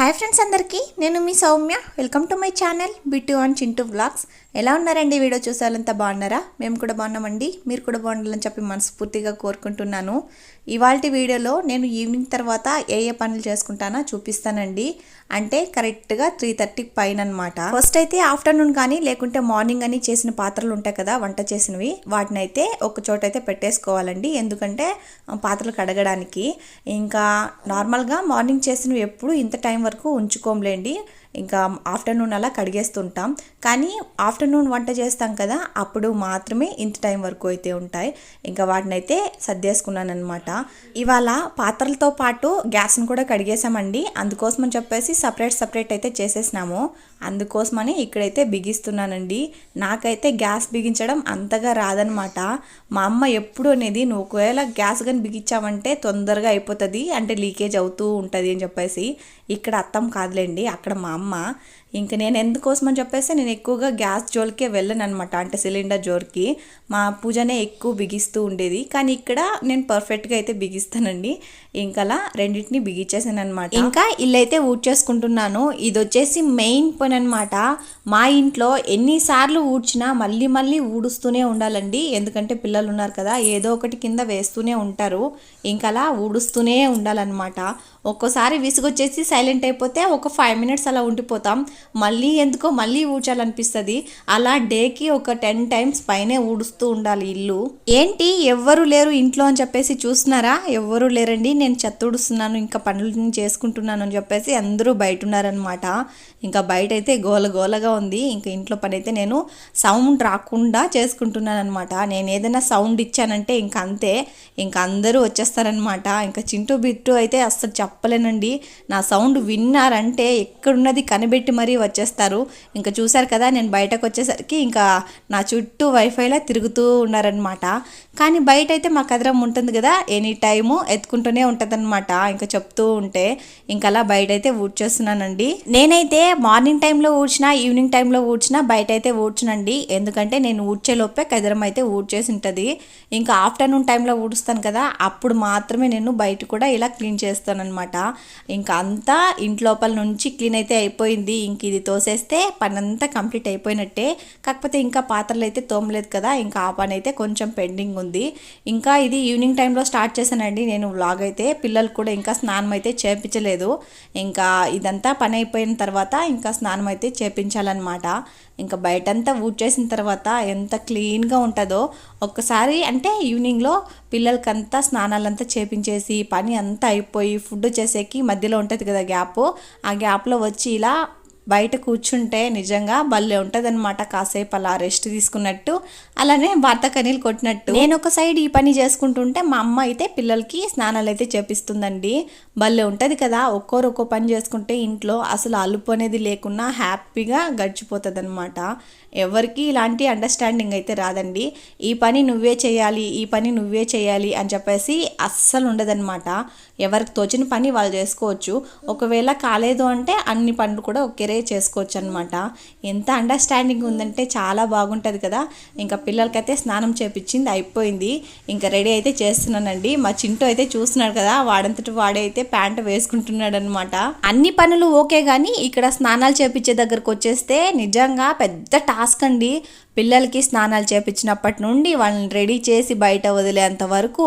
Hi friends అందరికీ నేను మీ Soumya. Welcome to my channel Bittu on Chintu blogs ఎలా ఉన్నారండి వీడియో చూసాలంతా బాగున్నారా? మేము కూడా బాగున్నామండి. మీరు కూడా బాగుండాలని చెప్పి మనస్ఫూర్తిగా కోరుకుంటున్నాను. ఇవాళ వీడియోలో నేను ఈవినింగ్ తర్వాత ఏ ఏ పనులు చేసుకుంటానో చూపిస్తానండి. అంటే కరెక్ట్గా త్రీ థర్టీకి పైన అనమాట ఫస్ట్ అయితే ఆఫ్టర్నూన్ కానీ లేకుంటే మార్నింగ్ అని చేసిన పాత్రలు ఉంటాయి కదా వంట చేసినవి. వాటిని అయితే ఒక చోట అయితే పెట్టేసుకోవాలండి. ఎందుకంటే పాత్రలు కడగడానికి. ఇంకా నార్మల్గా మార్నింగ్ చేసినవి ఎప్పుడు ఇంత టైం వరకు ఉంచుకోంలేండి ఇంకా ఆఫ్టర్నూన్ అలా కడిగేస్తుంటాం. కానీ ఆఫ్టర్నూన్ వంట చేస్తాం కదా అప్పుడు మాత్రమే ఇంత టైం వరకు అయితే ఉంటాయి. ఇంకా వాటిని అయితే సర్దేసుకున్నాను అనమాట ఇవాళ పాత్రలతో పాటు గ్యాస్ని కూడా కడిగేసామండి అందుకోసం అని చెప్పేసి సపరేట్ సపరేట్ అయితే చేసేసినాము. అందుకోసమని ఇక్కడైతే బిగిస్తున్నానండి. నాకైతే గ్యాస్ బిగించడం అంతగా రాదనమాట మా అమ్మ ఎప్పుడు అనేది నువ్వు ఒకవేళ గ్యాస్ కానీ బిగించావంటే తొందరగా అయిపోతుంది అంటే లీకేజ్ అవుతూ ఉంటుంది అని చెప్పేసి. ఇక్కడ అత్తం కాదులేండి అక్కడ మా అమ్మ. ఇంక నేను ఎందుకోసం అని చెప్పేసి నేను ఎక్కువగా గ్యాస్ జోలికే వెళ్ళను అనమాట అంటే సిలిండర్ జోలికి. మా పూజనే ఎక్కువ బిగిస్తూ ఉండేది. కానీ ఇక్కడ నేను పర్ఫెక్ట్గా అయితే బిగిస్తానండి. ఇంకలా రెండింటిని బిగించేసాను అనమాట ఇంకా ఇల్లు అయితే ఊడ్చేసుకుంటున్నాను. ఇది వచ్చేసి మెయిన్ పని అనమాట మా ఇంట్లో ఎన్నిసార్లు ఊడ్చినా మళ్ళీ మళ్ళీ ఊడుస్తూనే ఉండాలండి. ఎందుకంటే పిల్లలు ఉన్నారు కదా ఏదో ఒకటి కింద వేస్తూనే ఉంటారు. ఇంకలా ఊడుస్తూనే ఉండాలన్నమాట. ఒక్కోసారి విసుగొచ్చేసి సైలెంట్ అయిపోతే ఒక ఫైవ్ మినిట్స్ అలా ఉండిపోతాం. మళ్ళీ ఎందుకో మళ్ళీ ఊడ్చాలనిపిస్తుంది. అలా డేకి ఒక టెన్ టైమ్స్ పైనే ఊడుస్తూ ఉండాలి ఇల్లు. ఏంటి? ఎవ్వరు లేరు ఇంట్లో అని చెప్పేసి చూస్తున్నారా? ఎవ్వరు లేరండి. నేను చెత్త ఊడుస్తున్నాను ఇంకా పనులు చేసుకుంటున్నాను అని చెప్పేసి అందరూ బయట ఉన్నారనమాట ఇంకా బయట అయితే గోల గోలగా ఉంది. ఇంకా ఇంట్లో పని అయితే నేను సౌండ్ రాకుండా చేసుకుంటున్నాను అనమాట నేను ఏదైనా సౌండ్ ఇచ్చానంటే ఇంకా అంతే. ఇంకా అందరూ వచ్చేస్తారనమాట ఇంకా చింటూ బిట్టు అయితే అస్సలు చెప్పలేనండి. నా సౌండ్ విన్నారంటే ఎక్కడున్నది కనిపెట్టి మరీ వచ్చేస్తారు. ఇంకా చూశారు కదా నేను బయటకు వచ్చేసరికి ఇంకా నా చుట్టూ వైఫైలా తిరుగుతూ ఉన్నారనమాట కానీ బయట అయితే మా కదరం ఉంటుంది కదా ఎనీ టైము ఎత్తుకుంటూనే ఉంటుందన్నమాట. ఇంకా చెప్తూ ఉంటే ఇంకా అలా బయట అయితే ఊడ్చేస్తున్నానండి. నేనైతే మార్నింగ్ టైంలో ఊడ్చినా ఈవినింగ్ టైంలో ఊడ్చినా బయట అయితే ఊడ్చనండి. ఎందుకంటే నేను ఊడ్చేలోపే కదరం అయితే ఊడ్చేసి ఉంటుంది ఇంకా ఆఫ్టర్నూన్ టైంలో ఊడుస్తాను కదా అప్పుడు మాత్రమే నేను బయట కూడా ఇలా క్లీన్ చేస్తాను అనమాట ఇంకా అంతా ఇంట్లోపల నుంచి క్లీన్ అయితే అయిపోయింది. ఇంక ఇది తోసేస్తే పని అంతా కంప్లీట్ అయిపోయినట్టే. కాకపోతే ఇంకా పాత్రలు అయితే తోమలేదు కదా ఇంకా ఆ పని అయితే కొంచెం పెండింగ్ ఉంది. ఇంకా ఇది ఈవినింగ్ టైంలో స్టార్ట్ చేశానండి నేను వ్లాగ్ అయితే. పిల్లలు కూడా ఇంకా స్నానం అయితే చేపించలేదు. ఇంకా ఇదంతా పని అయిపోయిన తర్వాత ఇంకా స్నానం అయితే చేపించాలన్నమాట. ఇంకా బయటంతా ఊడ్చేసిన తర్వాత ఎంత క్లీన్గా ఉంటుందో ఒక్కసారి అంటే ఈవినింగ్లో పిల్లలకంతా స్నానాలంతా చేపించేసి పని అంతా అయిపోయి ఫుడ్ చేసేకి మధ్యలో ఉంటుంది కదా గ్యాప్. ఆ గ్యాప్లో వచ్చి ఇలా బయట కూర్చుంటే నిజంగా భలే ఉంటుందన్నమాట. కాసేపు అలా రెస్ట్ తీసుకున్నట్టు. అలానే భర్త కనీలు కొట్టినట్టు. నేను ఒక సైడ్ ఈ పని చేసుకుంటుంటే మా అమ్మ అయితే పిల్లలకి స్నానాలు అయితే చేపిస్తుందండి. భలే ఉంటుంది కదా ఒక్కోరు ఒక్కో పని చేసుకుంటే ఇంట్లో అసలు అలుపు అనేది లేకుండా హ్యాపీగా గడిచిపోతుంది అనమాట ఎవరికి ఇలాంటి అండర్స్టాండింగ్ అయితే రాదండి. ఈ పని నువ్వే చేయాలి ఈ పని నువ్వే చేయాలి అని చెప్పేసి అస్సలు ఉండదన్నమాట. ఎవరికి తోచిన పని వాళ్ళు చేసుకోవచ్చు. ఒకవేళ కాలేదు అంటే అన్ని పనులు కూడా ఒకేరే చేసుకోవచ్చు అనమాట ఎంత అండర్స్టాండింగ్ ఉందంటే చాలా బాగుంటుంది కదా. ఇంకా పిల్లలకైతే స్నానం చేపించింది అయిపోయింది. ఇంకా రెడీ అయితే చేస్తున్నానండి. మా చింటూ అయితే చూస్తున్నాడు కదా వాడంతటి వాడే అయితే ప్యాంట్ వేసుకుంటున్నాడు అనమాట అన్ని పనులు ఓకే కానీ ఇక్కడ స్నానాలు చేపించే దగ్గరకు వచ్చేస్తే నిజంగా పెద్ద టాస్క్ అండి. పిల్లలకి స్నానాలు చేపించినప్పటి నుండి వాళ్ళని రెడీ చేసి బయట వదిలేంత వరకు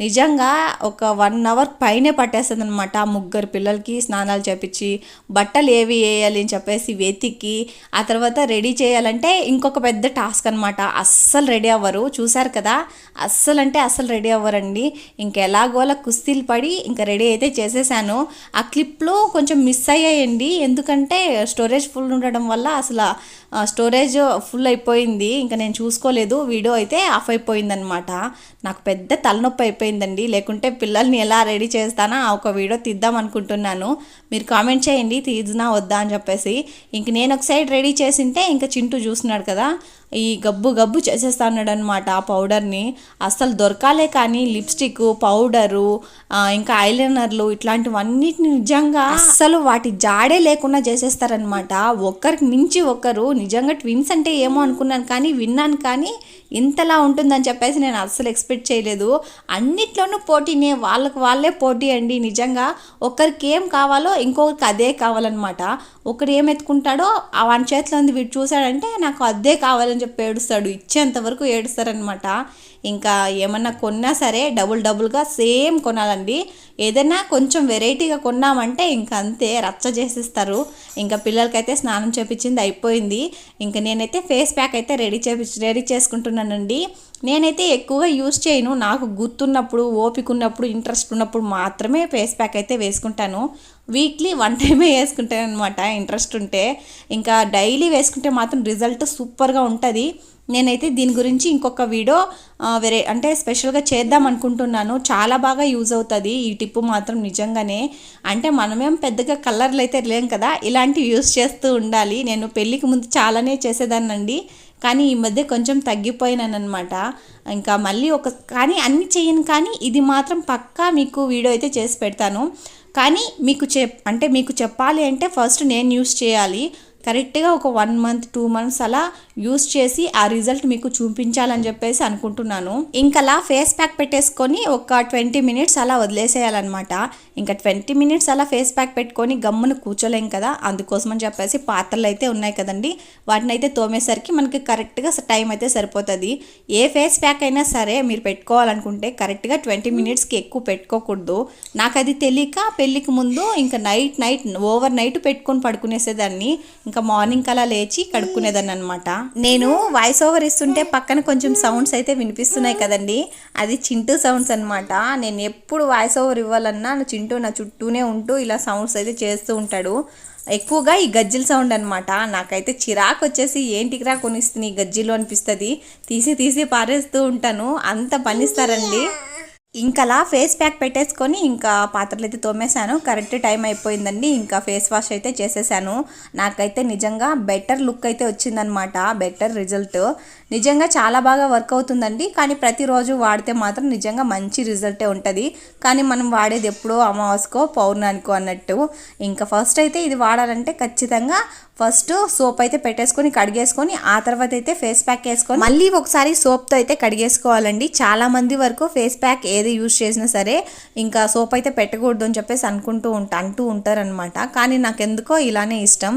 నిజంగా ఒక వన్ అవర్ పైనే పట్టేస్తుంది అనమాట ముగ్గురు పిల్లలకి స్నానాలు చేపించి బట్టలు ఏవి వేయాలి అని చెప్పేసి వెతికి ఆ తర్వాత రెడీ చేయాలంటే ఇంకొక పెద్ద టాస్క్ అనమాట అస్సలు రెడీ అవ్వరు. చూశారు కదా? అస్సలు అంటే అస్సలు రెడీ అవ్వరండి. ఇంకెలాగోలా కుస్తీలు పడి ఇంకా రెడీ అయితే చేసేసాను. ఆ క్లిప్లో కొంచెం మిస్ అయ్యాయండి. ఎందుకంటే స్టోరేజ్ ఫుల్ ఉండడం వల్ల అసలు స్టోరేజ్ ఫుల్ అయిపోయింది. ఇంకా నేను చూసుకోలేదు. వీడియో అయితే ఆఫ్ అయిపోయిందనమాట నాకు పెద్ద తలనొప్పి అయిపోయిందండి. లేకుంటే పిల్లల్ని ఎలా రెడీ చేస్తానా ఒక వీడియో తీద్దాం అనుకుంటున్నాను. మీరు కామెంట్ చేయండి. తీద్దునా వద్దా అని చెప్పేసి. ఇంక నేను ఒక సైడ్ రెడీ చేసింటే ఇంకా చింటూ చూస్తున్నాడు కదా. ఈ గబ్బు గబ్బు చేసేస్తా ఉన్నాడు అనమాట ఆ పౌడర్ని. అస్సలు దొరకాలే కానీ లిప్స్టిక్ పౌడరు ఇంకా ఐలైనర్లు ఇట్లాంటివన్నిటిని నిజంగా అస్సలు వాటి జాడే లేకుండా చేసేస్తారనమాట ఒక్కరికి మించి ఒక్కరు నిజంగా ట్విన్స్ అంటే ఏమో అనుకున్నాను కానీ విన్నాను కానీ ఇంతలా ఉంటుందని చెప్పేసి నేను అస్సలు ఎక్స్పెక్ట్ చేయలేదు. అన్నిట్లోనూ పోటీనే వాళ్ళకి వాళ్ళే పోటీ అండి. నిజంగా ఒకరికి ఏం కావాలో ఇంకొకరికి అదే కావాలన్నమాట. ఒకడు ఏం ఎత్తుకుంటాడో ఆ వాని చేతిలో ఉంది వీడు చూశాడంటే నాకు అదే కావాలని చెప్పి ఏడుస్తాడు. ఇచ్చేంత వరకు ఏడుస్తారనమాట ఇంకా ఏమన్నా కొన్నా సరే డబుల్ డబుల్గా సేమ్ కొనాలండి. ఏదైనా కొంచెం వెరైటీగా కొన్నామంటే ఇంకా అంతే రచ్చ చేసేస్తారు. ఇంకా పిల్లలకైతే స్నానం చేపించింది అయిపోయింది. ఇంకా నేనైతే ఫేస్ ప్యాక్ అయితే రెడీ చేపి రెడీ చేసుకుంటున్నానండి. నేనైతే ఎక్కువగా యూస్ చేయను. నాకు గుర్తున్నప్పుడు ఓపిక ఉన్నప్పుడు ఇంట్రెస్ట్ ఉన్నప్పుడు మాత్రమే ఫేస్ ప్యాక్ అయితే వేసుకుంటాను. వీక్లీ వన్ టైమే వేసుకుంటాను అనమాట ఇంట్రెస్ట్ ఉంటే. ఇంకా డైలీ వేసుకుంటే మాత్రం రిజల్ట్ సూపర్గా ఉంటుంది. నేనైతే దీని గురించి ఇంకొక వీడియో వేరే అంటే స్పెషల్గా చేద్దాం అనుకుంటున్నాను. చాలా బాగా యూజ్ అవుతుంది ఈ టిప్పు మాత్రం నిజంగానే. అంటే మనమేం పెద్దగా కలర్లు అయితే లేం కదా ఇలాంటివి యూజ్ చేస్తూ ఉండాలి. నేను పెళ్ళికి ముందు చాలానే చేసేదాన్నండి. కానీ ఈ మధ్య కొంచెం తగ్గిపోయినానమాట ఇంకా మళ్ళీ ఒక కానీ అన్ని చేయను కానీ ఇది మాత్రం పక్కా మీకు వీడియో అయితే చేసి పెడతాను. కానీ మీకు చెప్ అంటే మీకు చెప్పాలి అంటే ఫస్ట్ నేను యూస్ చేయాలి. కరెక్ట్గా ఒక వన్ మంత్ టూ మంత్స్ అలా యూస్ చేసి ఆ రిజల్ట్ మీకు చూపించాలని చెప్పేసి అనుకుంటున్నాను. ఇంకలా ఫేస్ ప్యాక్ పెట్టేసుకొని ఒక ట్వంటీ మినిట్స్ అలా వదిలేసేయాలన్నమాట. ఇంకా ట్వంటీ మినిట్స్ అలా ఫేస్ ప్యాక్ పెట్టుకొని గమ్మున కూర్చోలేం కదా? అందుకోసమని చెప్పేసి పాత్రలు అయితే ఉన్నాయి కదండి. వాటిని అయితే తోమేసరికి మనకి కరెక్ట్గా టైం అయితే సరిపోతుంది. ఏ ఫేస్ ప్యాక్ అయినా సరే మీరు పెట్టుకోవాలనుకుంటే కరెక్ట్గా ట్వంటీ మినిట్స్కి ఎక్కువ పెట్టుకోకూడదు. నాకు అది తెలియక పెళ్ళికి ముందు ఇంకా నైట్ నైట్ ఓవర్ నైట్ పెట్టుకొని పడుకునేసేదాన్ని. ఇంకా మార్నింగ్ అలా లేచి కడుక్కునేదాన్ని అనమాట నేను వాయిస్ ఓవర్ ఇస్తుంటే పక్కన కొంచెం సౌండ్స్ అయితే వినిపిస్తున్నాయి కదండి. అది చింటూ సౌండ్స్ అనమాట నేను ఎప్పుడు వాయిస్ ఓవర్ ఇవ్వాలన్నా చింటూ నా చుట్టూనే ఉంటూ ఇలా సౌండ్స్ అయితే చేస్తూ ఉంటాడు. ఎక్కువగా ఈ గజ్జిల సౌండ్ అనమాట నాకైతే చిరాకు వచ్చేసి ఏంటికిరా కొనిస్తుంది ఈ గజ్జిలు అనిపిస్తుంది. తీసి తీసి పారేస్తూ ఉంటాను. అంత పనిస్తారండి. ఇంకలా ఫేస్ ప్యాక్ పెట్టేసుకొని ఇంకా పాత్రలు అయితే తోమేశాను. కరెక్ట్ టైం అయిపోయిందండి. ఇంకా ఫేస్ వాష్ అయితే చేసేసాను. నాకైతే నిజంగా బెటర్ లుక్ అయితే వచ్చిందనమాట బెటర్ రిజల్ట్ నిజంగా చాలా బాగా వర్క్ అవుతుందండి. కానీ ప్రతిరోజు వాడితే మాత్రం నిజంగా మంచి రిజల్టే ఉంటుంది. కానీ మనం వాడేది ఎప్పుడో అమావాస్యకో పౌర్ణానికో అన్నట్టు. ఇంకా ఫస్ట్ అయితే ఇది వాడాలంటే ఖచ్చితంగా ఫస్ట్ సోప్ అయితే పెట్టేసుకొని కడిగేసుకొని ఆ తర్వాత అయితే ఫేస్ ప్యాక్ వేసుకొని మళ్ళీ ఒకసారి సోప్తో అయితే కడిగేసుకోవాలండి. చాలా మంది వరకు ఫేస్ ప్యాక్ ఏది యూజ్ చేసినా సరే ఇంకా సోప్ అయితే పెట్టకూడదు అని చెప్పేసి అనుకుంటూ ఉంటా అంటూ ఉంటారనమాట కానీ నాకు ఎందుకో ఇలానే ఇష్టం.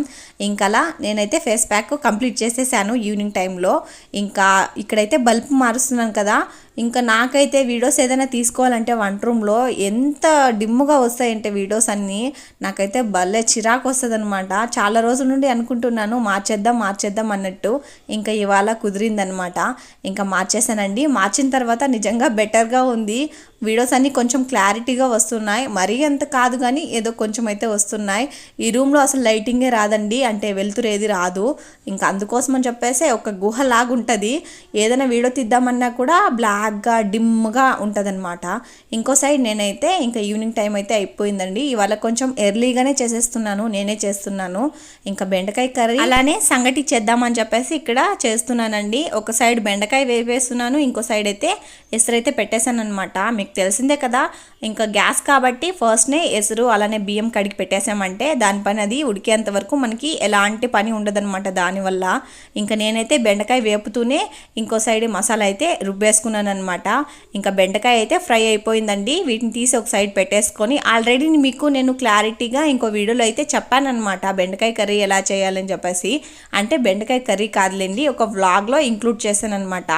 ఇంకలా నేనైతే ఫేస్ ప్యాక్ కంప్లీట్ చేసేసాను ఈవినింగ్ టైంలో. ఇంకా ఇక్కడైతే బల్బ్ మారుస్తున్నాను కదా ఇంకా నాకైతే వీడియోస్ ఏదైనా తీసుకోవాలంటే వంట రూమ్లో ఎంత డిమ్ముగా వస్తాయంటే వీడియోస్ అన్నీ నాకైతే భలే చిరాకు వస్తుంది అనమాట చాలా రోజుల నుండి అనుకుంటున్నాను మార్చేద్దాం మార్చేద్దాం అన్నట్టు. ఇంకా ఇవాళ కుదిరిందనమాట ఇంకా మార్చేసానండి మార్చిన తర్వాత నిజంగా బెటర్గా ఉంది. వీడియోస్ అన్నీ కొంచెం క్లారిటీగా వస్తున్నాయి. మరీ అంత కాదు కానీ ఏదో కొంచెం అయితే వస్తున్నాయి. ఈ రూమ్లో అసలు లైటింగే రాదండి. అంటే వెలుతురు ఏది రాదు. ఇంకా అందుకోసం అని చెప్పేసి ఒక గుహ ఉంటుంది ఏదైనా వీడియో తీద్దామన్నా కూడా బ్లాక్గా డిమ్గా ఉంటుంది అనమాట ఇంకో సైడ్ నేనైతే ఇంకా ఈవినింగ్ టైం అయితే అయిపోయిందండి. ఇవాళ కొంచెం ఎర్లీగానే చేసేస్తున్నాను. నేనే చేస్తున్నాను. ఇంకా బెండకాయ కర్రీ అలానే సంగటి చేద్దామని చెప్పేసి ఇక్కడ చేస్తున్నానండి. ఒక సైడ్ బెండకాయ వేపేస్తున్నాను. ఇంకో సైడ్ అయితే ఎసరైతే పెట్టేశాను అనమాట మీకు తెలిసిందే కదా ఇంకా గ్యాస్ కాబట్టి ఫస్ట్నే ఎసురు అలానే బియ్యం కడిగి పెట్టేసామంటే దానిపైన అది ఉడికేంత వరకు మనకి ఎలాంటి పని ఉండదన్నమాట దానివల్ల. ఇంకా నేనైతే బెండకాయ వేపుతూనే ఇంకో సైడ్ మసాలా అయితే రుబ్బేసుకున్నాను అనమాట ఇంకా బెండకాయ అయితే ఫ్రై అయిపోయిందండి వీటిని తీసి ఒక సైడ్ పెట్టేసుకొని ఆల్రెడీ మీకు నేను క్లారిటీగా ఇంకో వీడియోలో అయితే చెప్పానమాట బెండకాయ కర్రీ ఎలా చేయాలని చెప్పేసి. అంటే బెండకాయ కర్రీ కాదులేండి ఒక వ్లాగ్లో ఇంక్లూడ్ చేశాను అనమాట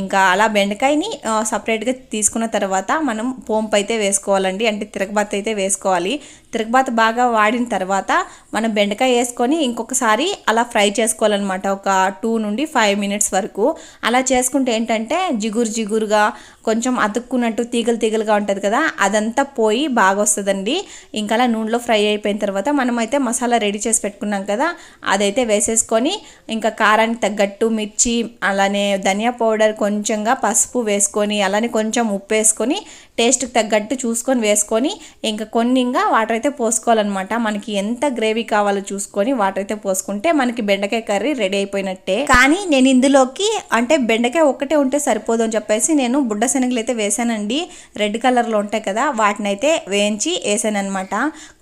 ఇంకా అలా బెండకాయని సపరేట్గా తీసుకున్న తర్వాత మనం పోంపు అయితే వేసుకోవాలండి. అంటే తిరగబాత అయితే వేసుకోవాలి. తిరగబాత బాగా వాడిన తర్వాత మనం బెండకాయ వేసుకొని ఇంకొకసారి అలా ఫ్రై చేసుకోవాలన్నమాట. ఒక టూ నుండి ఫైవ్ మినిట్స్ వరకు. అలా చేసుకుంటే ఏంటంటే జిగురు జిగురుగా కొంచెం అతుక్కున్నట్టు తీగలు తీగలుగా ఉంటుంది కదా అదంతా పోయి బాగా వస్తుందండి. ఇంకా అలా నూనెలో ఫ్రై అయిపోయిన తర్వాత మనమైతే మసాలా రెడీ చేసి పెట్టుకున్నాం కదా అదైతే వేసేసుకొని ఇంకా కారానికి తగ్గట్టు మిర్చి అలానే ధనియా పౌడర్ కొంచెంగా పసుపు వేసుకొని అలానే కొంచెం ఉప్పు వేసుకొని టేస్ట్కి తగ్గట్టు చూసుకొని వేసుకొని ఇంకా కొన్ని ఇంకా వాటర్ అయితే పోసుకోవాలన్నమాట. మనకి ఎంత గ్రేవీ కావాలో చూసుకొని వాటర్ అయితే పోసుకుంటే మనకి బెండకాయ కర్రీ రెడీ అయిపోయినట్టే. కానీ నేను ఇందులోకి అంటే బెండకాయ ఒక్కటే ఉంటే సరిపోదు అని చెప్పేసి నేను బుడ్డ శనగలు అయితే వేసానండి. రెడ్ కలర్లో ఉంటాయి కదా వాటిని అయితే వేయించి వేసాను అనమాట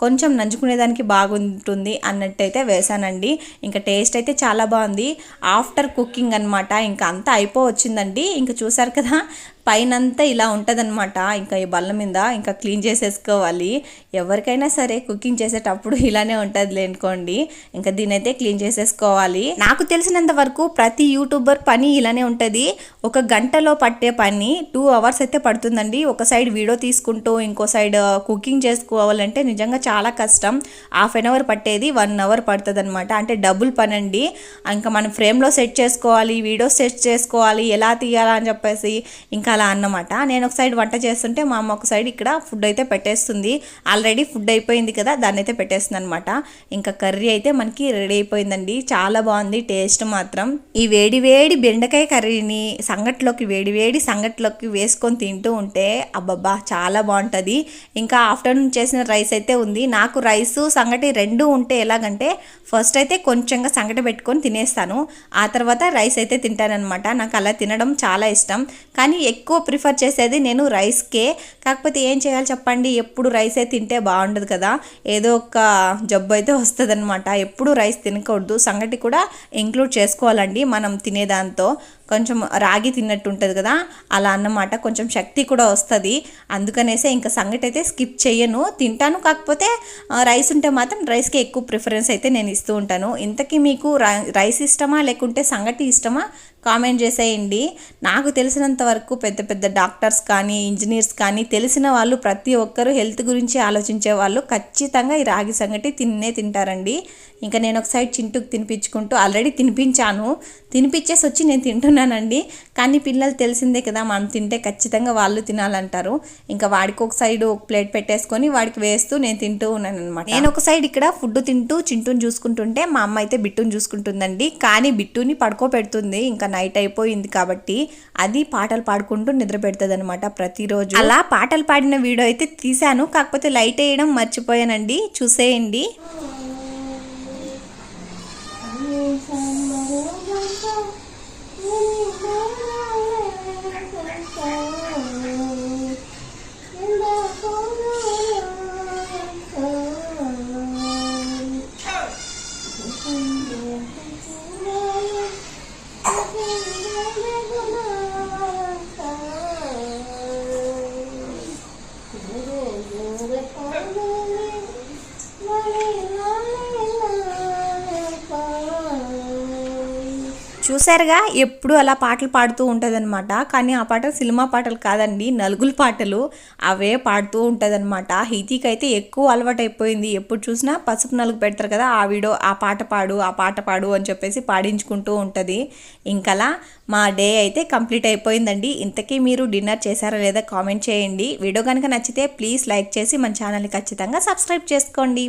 కొంచెం నంచుకునేదానికి బాగుంటుంది అన్నట్టయితే వేసానండి. ఇంకా టేస్ట్ అయితే చాలా బాగుంది. ఆఫ్టర్ కుకింగ్ అనమాట ఇంకా అంతా అయిపో వచ్చిందండి ఇంకా చూసారు కదా పైనంతా ఇలా ఉంటుందన్నమాట. ఇంకా ఈ బల్ల మీద ఇంకా క్లీన్ చేసేసుకోవాలి. ఎవరికైనా సరే కుకింగ్ చేసేటప్పుడు ఇలానే ఉంటుంది లేనుకోండి ఇంకా దీని అయితే క్లీన్ చేసేసుకోవాలి. నాకు తెలిసినంత వరకు ప్రతి యూట్యూబర్ పని ఇలానే ఉంటుంది. ఒక గంటలో పట్టే పని టూ అవర్స్ అయితే పడుతుందండి. ఒక సైడ్ వీడియో తీసుకుంటూ ఇంకో సైడ్ కుకింగ్ చేసుకోవాలంటే నిజంగా చాలా కష్టం. హాఫ్ అన్ అవర్ పట్టేది వన్ అవర్ పడుతుంది అనమాట అంటే డబుల్ పని అండి ఇంకా మనం ఫ్రేమ్లో సెట్ చేసుకోవాలి వీడియో సెట్ చేసుకోవాలి ఎలా తీయాలా అని చెప్పేసి ఇంకా అలా అన్నమాట. నేను ఒక సైడ్ వంట చేస్తుంటే మా అమ్మ ఒక సైడ్ ఇక్కడ ఫుడ్ అయితే పెట్టేస్తుంది. ఆల్రెడీ ఫుడ్ అయిపోయింది కదా దాన్ని అయితే పెట్టేస్తుంది అనమాట ఇంకా కర్రీ అయితే మనకి రెడీ అయిపోయిందండి. చాలా బాగుంది టేస్ట్ మాత్రం. ఈ వేడి వేడి బెండకాయ కర్రీని సంగట్లోకి వేడి వేడి సంగట్లోకి వేసుకొని తింటూ ఉంటే అబ్బబ్బా చాలా బాగుంటుంది. ఇంకా ఆఫ్టర్నూన్ చేసిన రైస్ అయితే ఉంది. నాకు రైస్ సంగటి రెండు ఉంటే ఎలాగంటే ఫస్ట్ అయితే కొంచెంగా సంగటి పెట్టుకొని తినేస్తాను. ఆ తర్వాత రైస్ అయితే తింటానన్నమాట. నాకు అలా తినడం చాలా ఇష్టం. కానీ ఎక్కువ ప్రిఫర్ చేసేది నేను రైస్కే. కాకపోతే ఏం చేయాలి చెప్పండి ఎప్పుడు రైసే తింటే బాగుండదు కదా. ఏదో ఒక జబ్బు అయితే వస్తుంది ఎప్పుడు రైస్ తినకూడదు. సంగటి కూడా ఇంక్లూడ్ చేసుకోవాలండి మనం తినేదాంతో. కొంచెం రాగి తిన్నట్టు ఉంటుంది కదా అలా అన్నమాట. కొంచెం శక్తి కూడా వస్తుంది. అందుకనేసే ఇంకా సంగటి అయితే స్కిప్ చేయను తింటాను కాకపోతే రైస్ ఉంటే మాత్రం రైస్కి ఎక్కువ ప్రిఫరెన్స్ అయితే నేను ఇస్తూ ఉంటాను. ఇంతకీ మీకు రై- రైస్ ఇష్టమా లేకుంటే సంగటి ఇష్టమా? కామెంట్ చేసేయండి. నాకు తెలిసినంత వరకు పెద్ద పెద్ద డాక్టర్స్ కానీ ఇంజనీర్స్ కానీ తెలిసిన వాళ్ళు ప్రతి ఒక్కరూ హెల్త్ గురించి ఆలోచించే వాళ్ళు ఖచ్చితంగా ఈ రాగి సంగటి తిన్నే తింటారండి. ఇంకా నేను ఒక సైడ్ చింటుకు తినిపించుకుంటూ ఆల్రెడీ తినిపించాను. తినిపించేసి వచ్చి నేను తింటున్నానండి. కానీ పిల్లలు తెలిసిందే కదా మనం తింటే ఖచ్చితంగా వాళ్ళు తినాలంటారు. ఇంకా వాడికి ఒక సైడ్ ఒక ప్లేట్ పెట్టేసుకొని వాడికి వేస్తూ నేను తింటూ ఉన్నాను అనమాట నేను ఒక సైడ్ ఇక్కడ ఫుడ్ తింటూ చింటూని చూసుకుంటుంటే మా అమ్మ అయితే బిట్టుని చూసుకుంటుందండి. కానీ బిట్టుని పడుకోబెడుతుంది. ఇంకా నైట్ అయిపోయింది కాబట్టి అది పాటలు పాడుకుంటూ నిద్ర పెడుతుంది అనమాట ప్రతిరోజు. అలా పాటలు పాడిన వీడియో అయితే తీశాను. కాకపోతే లైట్ వేయడం మర్చిపోయానండి. చూసేయండి. చూసారుగా ఎప్పుడు అలా పాటలు పాడుతూ ఉంటుందన్నమాట. కానీ ఆ పాటలు సినిమా పాటలు కాదండి నలుగుల పాటలు అవే పాడుతూ ఉంటుందన్నమాట. హితీకి అయితే ఎక్కువ అలవాటు అయిపోయింది ఎప్పుడు చూసినా పసుపు నలుగు పెడతారు కదా ఆ వీడియో ఆ పాట పాడు ఆ పాట పాడు అని చెప్పేసి పాడించుకుంటూ ఉంటుంది. ఇంకలా మా డే అయితే కంప్లీట్ అయిపోయిందండి ఇంతకీ మీరు డిన్నర్ చేశారా లేదా కామెంట్ చేయండి. వీడియో కనుక నచ్చితే ప్లీజ్ లైక్ చేసి మన ఛానల్ని ఖచ్చితంగా సబ్స్క్రైబ్ చేసుకోండి.